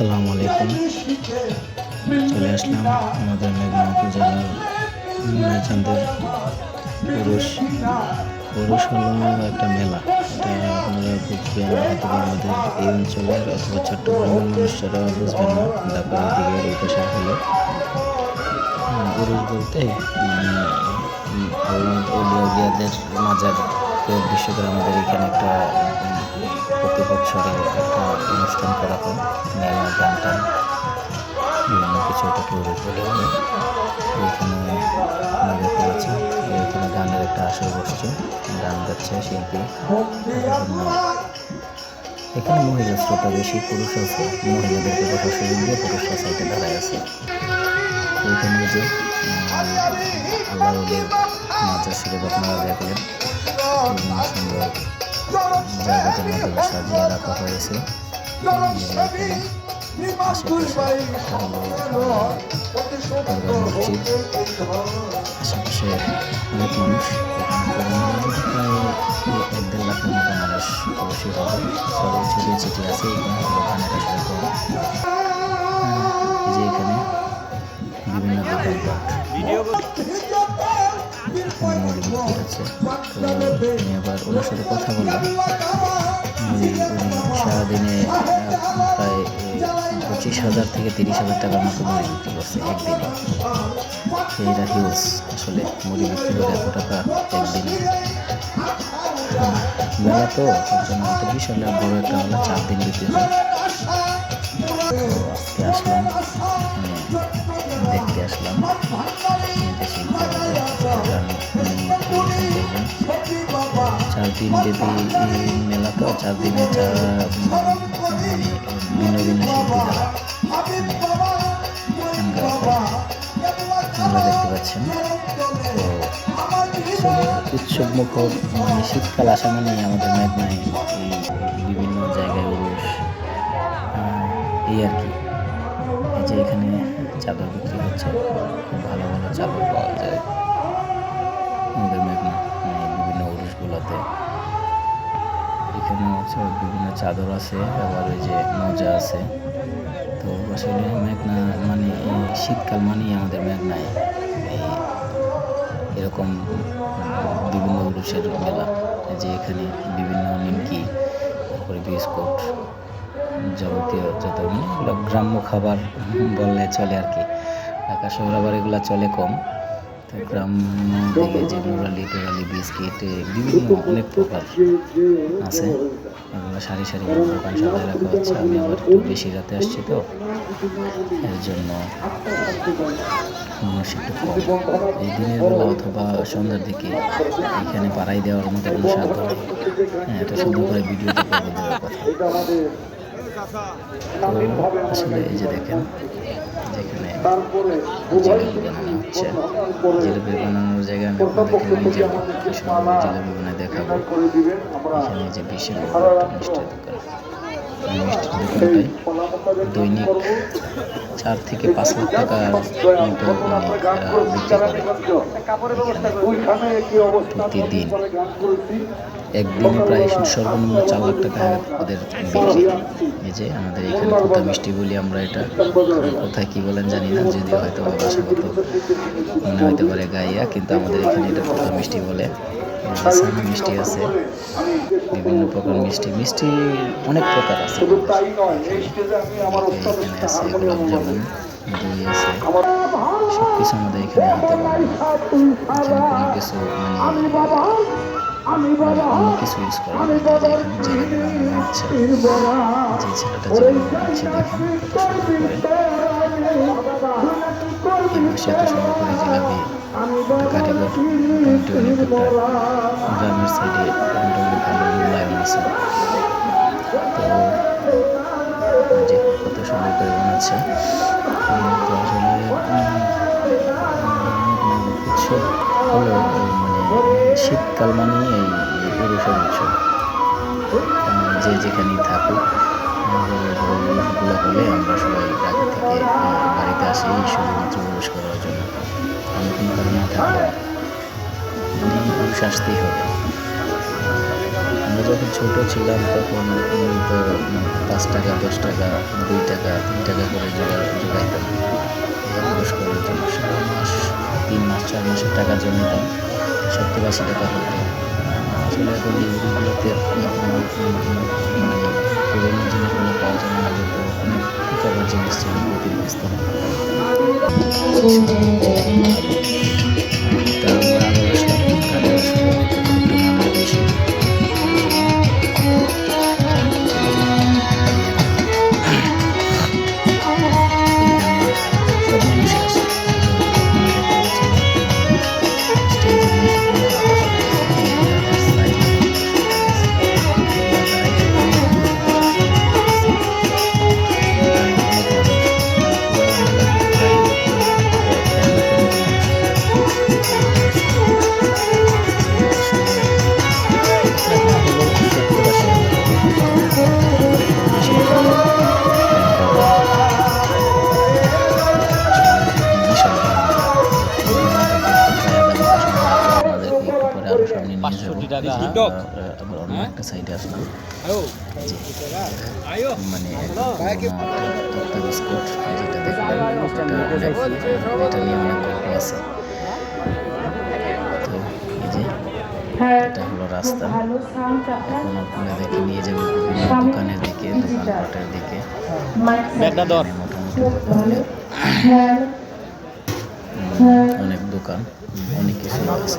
আসসালামু আলাইকুম। চলে আসলাম আমাদের মেঘনাপুর জেলার পুরুষ। পুরুষ হলো একটা মেলা। এটা আপনারা বুঝবেন হয়তো আমাদের এই অঞ্চলের অথবা চট্টগ্রামের মানুষরা বুঝবেন না। তারপরে দিকে পাশে হলো। পুরুষ বলতে মানে উলিয়াদের মাজারকে উদ্দেশ্য করে আমাদের এখানে একটা প্রতি বছরে একটা অনুষ্ঠান করা হয়, মেলা গান টান বিভিন্ন কিছু উল্লেখ বলে হবে আমরা দেখতে পাচ্ছি এখানে গানের একটা আসর বসছে, গান গাচ্ছে শিল্পী। এখানে মহিলা শ্রোতা বেশি, পুরুষ আছে। মহিলাদেরকে বসার সুযোগ দিয়ে পুরুষরা সাইডে দাঁড়ায় আছে। এখানে যে আল্লাহ শরীফ আপনারা দেখলেন। সুন্দর জায়গাটার সাজিয়ে রাখা হয়েছে। আশেপাশে অনেক মানুষ প্রায় এক দেড় লাখের মতো মানুষ অবশ্যই হবে সবাই ছড়িয়ে ছিটিয়ে আছে এখানে দোকানের আসলে যে এখানে বিভিন্ন দোকানপাট মুড়ি বিক্রি হচ্ছে। তো আমি আবার ওনার সাথে কথা বললাম। হাজার থেকে তিরিশ হাজার টাকার মতো মুড়ি বিক্রি করছে একদিনে। এইটা হিউজ। আসলে মুড়ি বিক্রি করে এত টাকা একদিনে। মেলা তো, তার জন্য একটা বিশাল বড় একটা মেলা চার দিন বিক্রি হয় আজকে আসলাম দেখতে আসলাম। চার দিন এই মেলা তো, চার দিনে চার মানে মানে দেখতে উৎসব- মুখর মানে শীতকাল আসা মানেই আমাদের মেঘনায় এই বিভিন্ন জায়গায় উরুষ এই আর কি এই যে এখানে চাদর বিক্রি হচ্ছে ভালো ভালো চাদর পাওয়া যায় আমাদের মেঘনা মানে বিভিন্ন উরুষগুলোতে এখানে হচ্ছে বিভিন্ন চাদর আছে, আবার ওই যে মোজা আছে। তো আসলে মেঘনা মানে শীতকাল মানেই আমাদের মেঘনায় এই এরকম বিভিন্ন উরুষের মেলা যে এখানে বিভিন্ন নিমকি, তারপরে বিস্কুট যাবতীয় যত মানে গ্রাম্য খাবার বললে চলে আর কি। ঢাকা শহর আবার এগুলো চলে কম। তো গ্রাম্য দিকে যে টুরালি বিস্কিট বিভিন্ন অনেক প্রকার আছে। এগুলো সারি সারি দোকান সাজায় রাখা হচ্ছে। আমি আবার একটু বেশি রাতে আসছি তো। এর জন্য মানুষ একটু কম। এই দিনের বেলা অথবা সন্ধ্যার দিকে এখানে পাড়াই দেওয়ার মতো কোনো সাধ্য নেই হ্যাঁ এত সুন্দর করে ভিডিওতে করে দেওয়ার কথা। আসলে এই যে দেখেন, যেখানে হচ্ছে। জিলাপি বানানোর জায়গায় আমি আপনাদেরকে নিয়ে যাব কি জিলাপি বানায় দেখাবো। এখানে যে বিশাল মিষ্টির দোকান। দৈনিক চার থেকে পাঁচ লাখ টাকার মতো প্রতিদিন একদিনে প্রায় সর্বনিম্ন চার লাখ টাকা ওদের বিক্রি এই যে আমাদের এখানে কোথা মিষ্টি বলি আমরা এটা কোথায় কি বলেন জানি না যদিও হয়তো ভাষাগত মনে হতে পারে গাইয়া, কিন্তু আমাদের এখানে এটা কোথা মিষ্টি বলে। সানা মিষ্টি আছে, বিভিন্ন প্রকার মিষ্টি মিষ্টি অনেক প্রকার আছে সব কিছু আমাদের এখানে হাতে কোনো কিছু মানে কিছু ইউজ করা। যে ছেলেটা কত সুন্দর করে জিলাপি কারিগর তো যে কত সুন্দর করে বানাচ্ছে তো আসলে উৎসব হলো মানে শীতকাল মানে এই পুরুষের উৎসব। যে যেখানেই থাকুক হলে আমরা সবাই আগে থেকে বাড়িতে আসি, শুধুমাত্র প্রবেশ করার জন্য। কোনো মানে পুরুষ আসতেই হবে। আমরা যখন ছোট ছিলাম তখন তো পাঁচ টাকা, দশ টাকা, দুই টাকা, তিন টাকা করে জোগাড় জোগাইতাম এই পুরস্কারের জন্য সারা মাস, তিন মাস, চার মাসের টাকা জমাতাম। সত্তর আশি টাকা হতো। আসলে এখন এইগুলোতে মানে পুরোনো জিনিসগুলো পাওয়া যায় না। আগে তো অনেক পাঁচষট্টি টাকা। অন্য একটা সাইডে আসলাম মানে তক্তা বিস্কুট যেটা দেখলাম। এটা নিয়ে অনেক গল্প আছে। তো এই যে এটা হলো রাস্তা। এখন আপনাদেরকে নিয়ে যাবে বিভিন্ন দোকানের দিকে দোকানপাটের দিকে। ধর। মোটামুটি অনেক দোকান অনেক কিছু আছে।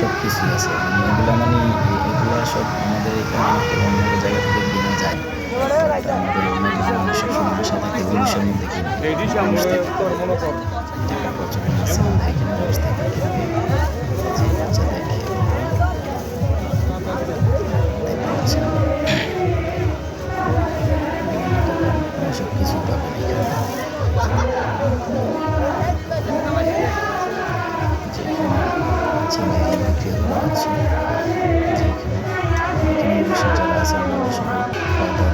সব কিছুই আছে। মানে এগুলো মানে এগুলো সব আমাদের এখানে অন্য জায়গা থেকে কেনা যায়। আমাদের অনেক মানুষ সবসময় আশা থাকে জিনিসের মধ্যে কিনে মানুষ থেকে টাকা আছে এখানে মানুষ খেলনা আছে যেখানে যারা আছে আমাদের সবাই খাওয়া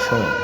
সব